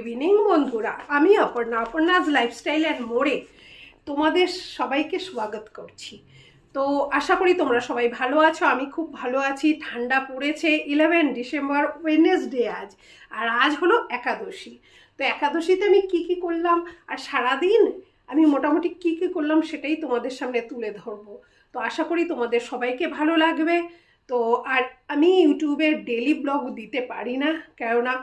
Evening বন্ধুরা। আমি Aparna অপর্ণাজ lifestyle and মোড়ে তোমাদের সবাইকে স্বাগত করছি। তো আশা করি তোমরা সবাই ভালো আছো, আমি খুব ভালো আছি। ঠান্ডা পড়েছে ইলেভেন ডিসেম্বর ওয়েনেসডে আজ, আর আজ হলো একাদশী। তো একাদশীতে আমি কি কি করলাম, আর সারাদিন আমি মোটামুটি কি কি করলাম সেটাই তোমাদের সামনে তুলে ধরবো। তো আশা করি তোমাদের সবাইকে ভালো লাগবে। তো আর আমি ইউটিউবে ডেলি ব্লগ দিতে পারি না, কেননা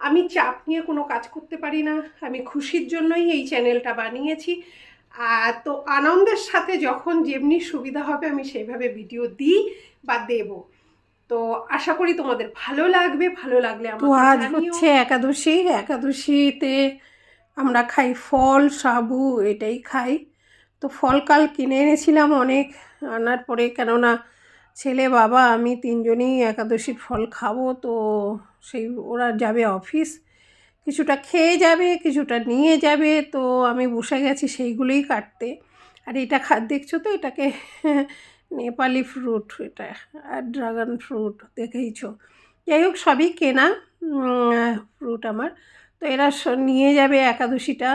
আমি চাপ নিয়ে কোনো কাজ করতে পারি না। আমি খুশির জন্যই এই চ্যানেলটা বানিয়েছি। আর তো আনন্দের সাথে যখন যেমনি সুবিধা হবে আমি সেইভাবে ভিডিও দিই বা দেব। তো আশা করি তোমাদের ভালো লাগবে ভালো লাগলে তো আজ হচ্ছে একাদশী। একাদশীতে আমরা খাই ফল সাবু এটাই খাই। তো ফল কাল কিনে এনেছিলাম অনেক আনার পরে কেননা ছেলে বাবা আমি তিনজনেই একাদশীর ফল খাব। তো সেই ওরা যাবে অফিস, কিছুটা খেয়ে যাবে, কিছুটা নিয়ে যাবে, তো আমি বসে গেছি সেইগুলোই কাটতে। আর এটা খা, দেখছ তো এটাকে? নেপালি ফ্রুট এটা আর ড্রাগন ফ্রুট দেখেইছো? যাই হোক, সবই কেনা ফ্রুট আমার। তো এরা নিয়ে যাবে একাদশীটা।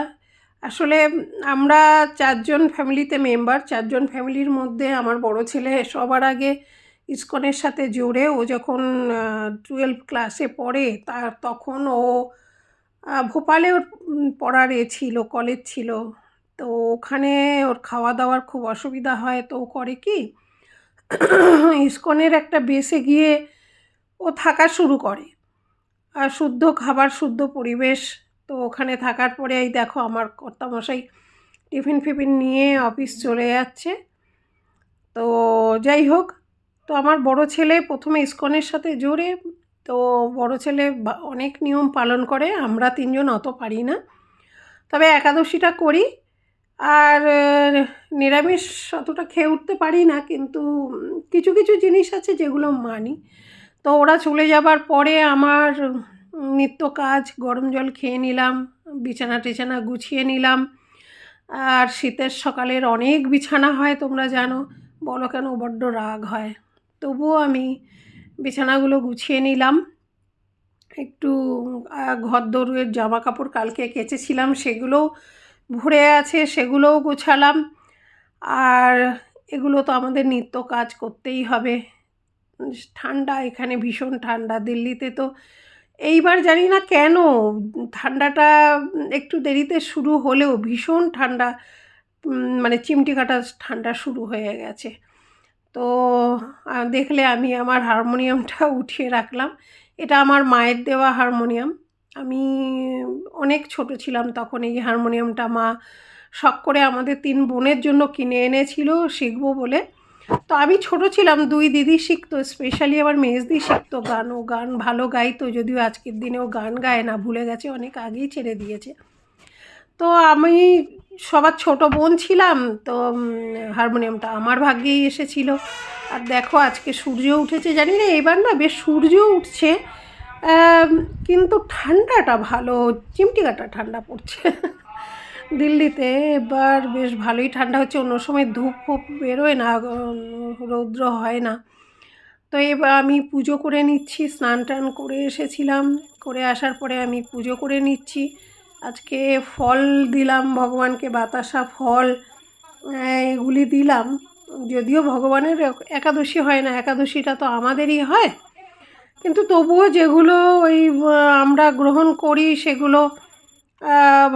আসলে আমরা চারজন ফ্যামিলিতে মেম্বার চারজন ফ্যামিলির মধ্যে আমার বড় ছেলে সবার আগে ইসকনের সাথে জোরে ও যখন টুয়েলভ ক্লাসে পড়ে, তার তখন ও ভোপালে ওর পড়ার এ ছিল কলেজ ছিল। তো ওখানে ওর খাওয়া দাওয়ার খুব অসুবিধা হয়, তো ও করে কি, ইস্কনের একটা বেসে গিয়ে ও থাকা শুরু করে। আর শুদ্ধ খাবার, শুদ্ধ পরিবেশ, তো ওখানে থাকার পরে এই দেখো আমার কর্তামশাই টিফিন ফিফিন নিয়ে অফিস চলে যাচ্ছে। তো যাই হোক তো আমার বড় ছেলে প্রথমে ইস্কনের সাথে জোরে, তো বড় ছেলে অনেক নিয়ম পালন করে, আমরা তিনজন অত পারি না। তবে একাদশীটা করি, আর, নিরামিষ অতটা খেয়ে উঠতে পারি না, কিন্তু কিছু কিছু জিনিস আছে যেগুলো মানি। তো ওরা চলে যাবার পরে আমার নিত্য কাজ, গরম জল খেয়ে নিলাম, বিছানা টিছানা গুছিয়ে নিলাম। আর শীতের সকালের অনেক বিছানা হয় তোমরা জানো, বলো কেন, বড্ড রাগ হয়। তবুও আমি বিছানাগুলো গুছিয়ে নিলাম। একটু ঘর দৌড়ের জামা কাপড় কালকে কেচেছিলাম, সেগুলো ভরে আছে, সেগুলোও গোছালাম। আর এগুলো তো আমাদের নিত্য কাজ করতেই হবে। ঠান্ডা, এখানে ভীষণ ঠান্ডা, দিল্লিতে তো এইবার জানি না কেন, ঠান্ডাটা একটু দেরিতে শুরু হলেও ভীষণ ঠান্ডা মানে চিমটি কাটা ঠান্ডা শুরু হয়ে গেছে। তো দেখলে আমি আমার হারমোনিয়ামটা উঠিয়ে রাখলাম। এটা আমার মায়ের দেওয়া হারমোনিয়াম। আমি অনেক ছোট ছিলাম তখন এই হারমোনিয়ামটা মা শখ করে আমাদের তিন বোনের জন্য কিনে এনেছিল শিখব বলে। তো আমি ছোট ছিলাম, দুই দিদি শিখতো স্পেশালি আমার মেজদি শিখতো। গান, ও গান ভালো গাইতো, যদিও আজকের দিনেও গান গায় না, ভুলে গেছে, অনেক আগেই ছেড়ে দিয়েছে। তো আমি সবার ছোট বোন ছিলাম, তো হারমোনিয়ামটা আমার ভাগ্যেই এসেছিল। আর দেখো, আজকে সূর্য উঠেছে, জানি না, এবার না বেশ সূর্য উঠছে। কিন্তু ঠান্ডাটা ভালো, চিমটি কাটা ঠান্ডা পড়ছে। দিল্লিতে এবার বেশ ভালোই ঠান্ডা হচ্ছে, অন্য সময় ধূপ ফুপ বেরোয় না রৌদ্র হয় না। তো এবার আমি পুজো করে নিচ্ছি, স্নান টান করে এসেছিলাম। করে আসার পরে আমি পুজো করে নিচ্ছি। আজকে ফল দিলাম ভগবানকে বাতাসা ফল এগুলি দিলাম। যদিও ভগবানের একাদশী হয় না একাদশীটা তো আমাদেরই হয়। কিন্তু তবুও যেগুলো ওই আমরা গ্রহণ করি সেগুলো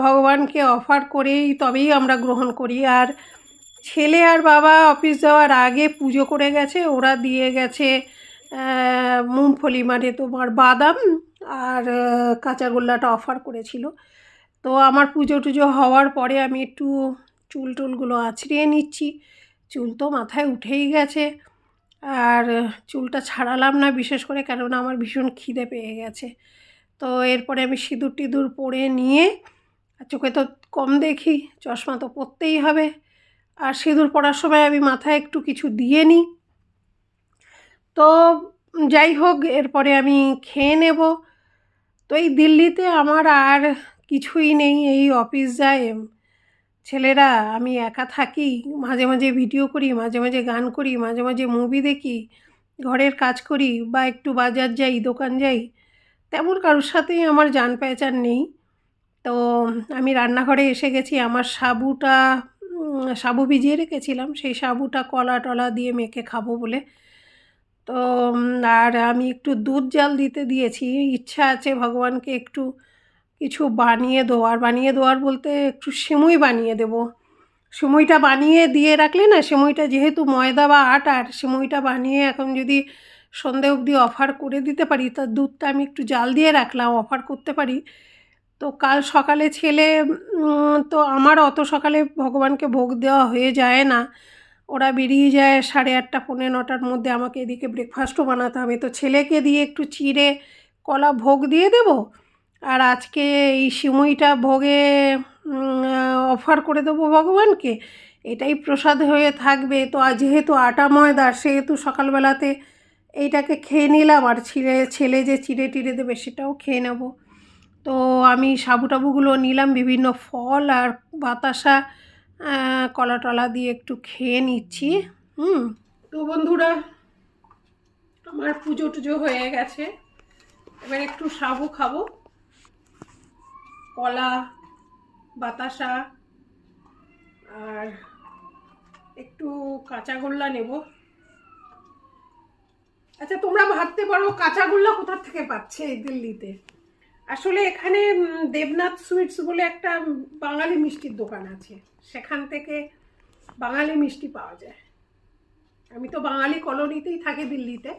ভগবানকে অফার করেই তবেই আমরা গ্রহণ করি। আর ছেলে আর বাবা অফিস যাওয়ার আগে পুজো করে গেছে ওরা দিয়ে গেছে আহ, মুংফলি মানে তোমার বাদাম আর কাঁচাগোল্লাটা অফার করেছিল। তো আমার পুজো টুজো হওয়ার পরে আমি একটু চুল টুলগুলো আছড়িয়ে নিচ্ছি। চুল তো মাথায় উঠেই গেছে। আর চুলটা ছাড়ালাম না বিশেষ করে, কেননা আমার ভীষণ খিদে পেয়ে গেছে। তো এরপরে আমি সিঁদুর টিঁদুর পরে নিয়ে চোখে তো কম দেখি, চশমা তো পরতেই হবে। আর সিঁদুর পরার সময় আমি মাথায় একটু কিছু দিয়ে নিই। তো যাই হোক, এরপরে আমি খেয়ে নেব। তো এই দিল্লিতে আমার আর কিছুই নেই, এই অফিস যায়। ছেলেরা, আমি একা থাকি, মাঝে মাঝে ভিডিও করি, মাঝে মাঝে গান করি, মাঝে মাঝে মুভি দেখি, ঘরের কাজ করি বা একটু বাজার যাই, দোকান যাই, তেমন কারোর সাথেই আমার জান পেচার নেই। তো আমি রান্নাঘরে এসে গেছি, আমার সাবুটা সাবু ভিজিয়ে রেখেছিলাম, সেই সাবুটা কলা টলা দিয়ে মেখে খাব বলে। তো আর আমি একটু দুধ জাল দিতে দিয়েছি, ইচ্ছা আছে ভগবানকে একটু কিছু বানিয়ে দেওয়ার বানিয়ে দেওয়ার বলতে একটু সিমুই বানিয়ে দেবো। সিমুইটা বানিয়ে দিয়ে রাখলে না, সিমুইটা যেহেতু ময়দা বা আটার সিমুইটা বানিয়ে এখন যদি সন্ধে অবধি অফার করে দিতে পারি তার দুধটা আমি একটু জাল দিয়ে রাখলাম অফার করতে পারি। তো কাল সকালে ছেলে তো আমার অত সকালে ভগবানকে ভোগ দেওয়া হয়ে যায় না। ওরা বেরিয়ে যায় সাড়ে আটটা, পৌনে নটার মধ্যে আমাকে এদিকে ব্রেকফাস্টও বানাতে হবে। তো ছেলেকে দিয়ে একটু চিড়ে কলা ভোগ দিয়ে দেবো। আর আজকে এই সিমুইটা ভোগে অফার করে দেবো ভগবানকে। এটাই প্রসাদ হয়ে থাকবে। তো যেহেতু আটা ময়দা, সেহেতু সকালবেলাতে এইটাকে খেয়ে নিলাম। আর ছিঁড়ে ছেলে যে চিড়ে টিড়ে দেবে সেটাও খেয়ে নেব। তো আমি সাবু টাবুগুলো নিলাম, বিভিন্ন ফল আর বাতাসা কলা টলা দিয়ে একটু খেয়ে নিচ্ছি। হুম। তো বন্ধুরা, আমার পুজো টুজো হয়ে গেছে। এবার একটু সাবু খাব। কলা, বাতাসা, আর একটু কাঁচাগোল্লা নেব। আচ্ছা তোমরা ভাবতে পারো কাঁচাগোল্লা কোথার থেকে পাচ্ছে এই দিল্লিতে? আসলে এখানে দেবনাথ সুইটস বলে একটা বাঙালি মিষ্টির দোকান আছে। সেখান থেকে বাঙালি মিষ্টি পাওয়া যায়। আমি তো বাঙালি কলোনিতেই থাকি দিল্লিতে।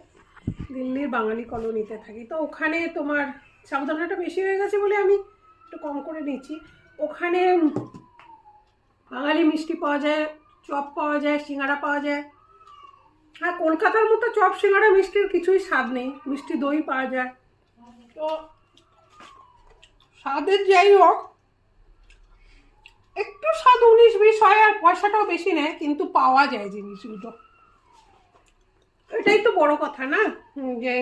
দিল্লির বাঙালি কলোনিতে থাকি। তো ওখানে তোমার সাবধানটা বেশি হয়ে গেছে বলে আমি একটু কম করে নিচ্ছি ওখানে বাঙালি মিষ্টি পাওয়া যায়, চপ পাওয়া যায় সিঙ্গাড়া পাওয়া যায়। আর কলকাতার মতো চপ সিঙ্গাড়া মিষ্টির কিছুই স্বাদ নেই। মিষ্টি দই পাওয়া যায়। তো স্বাদের যাই হোক, একটু স্বাদ উনিশ, বিশ হয় আর পয়সাটাও বেশি নেয়, কিন্তু পাওয়া যায় জিনিসগুলো। এটাই তো বড় কথা না? যে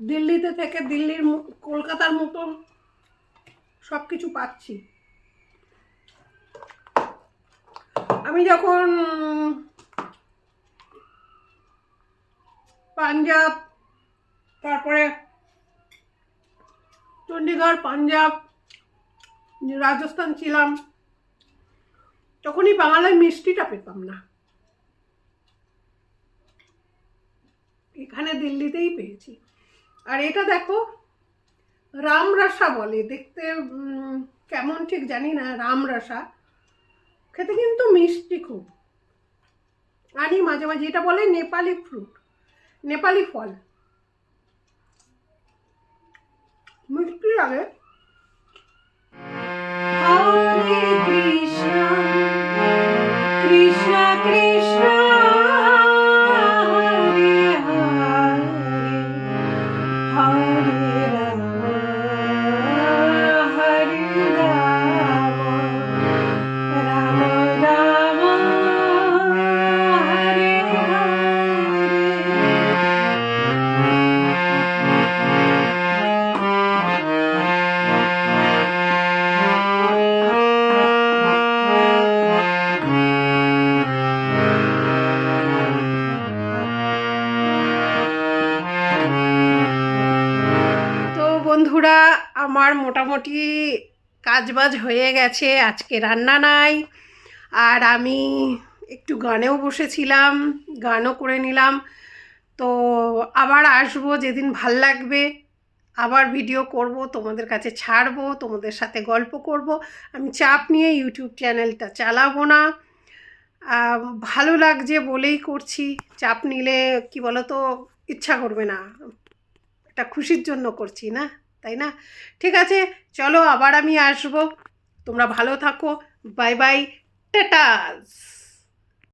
দিল্লিতে থেকে দিল্লির কলকাতার মতো সব কিছু পাচ্ছি। আমি যখন পাঞ্জাব, তারপরে চণ্ডীগড় পাঞ্জাব, রাজস্থান ছিলাম, তখনই বাংলায় মিষ্টিটা পেতাম না। এখানে দিল্লিতেই পেয়েছি। আর এটা দেখো রামরাসা বলে, দেখতে কেমন ঠিক জানি না, রামরাসা। খেতে কিন্তু মিষ্টি খুব। আনি মাঝে মাঝে, এটা বলে নেপালি ফ্রুট নেপালি ফল। মিষ্টি লাগে। আমার মোটামুটি কাজবাজ হয়ে গেছে, আজকে রান্না নাই। আর আমি একটু গানেও বসেছিলাম, গানও করে নিলাম। তো আবার আসব যেদিন ভালো লাগবে। আবার ভিডিও করব, তোমাদের কাছে ছাড়বো, তোমাদের সাথে গল্প করব। আমি চাপ নিয়ে ইউটিউব চ্যানেলটা চালাবো না। ভালো লাগছে বলেই করছি। চাপ নিলে কি বলো তো ইচ্ছা করবে না। একটা খুশির জন্য করছি না। তাই না? ঠিক আছে চলো আবার আমি আসব। তোমরা ভালো থাকো। Bye bye tata.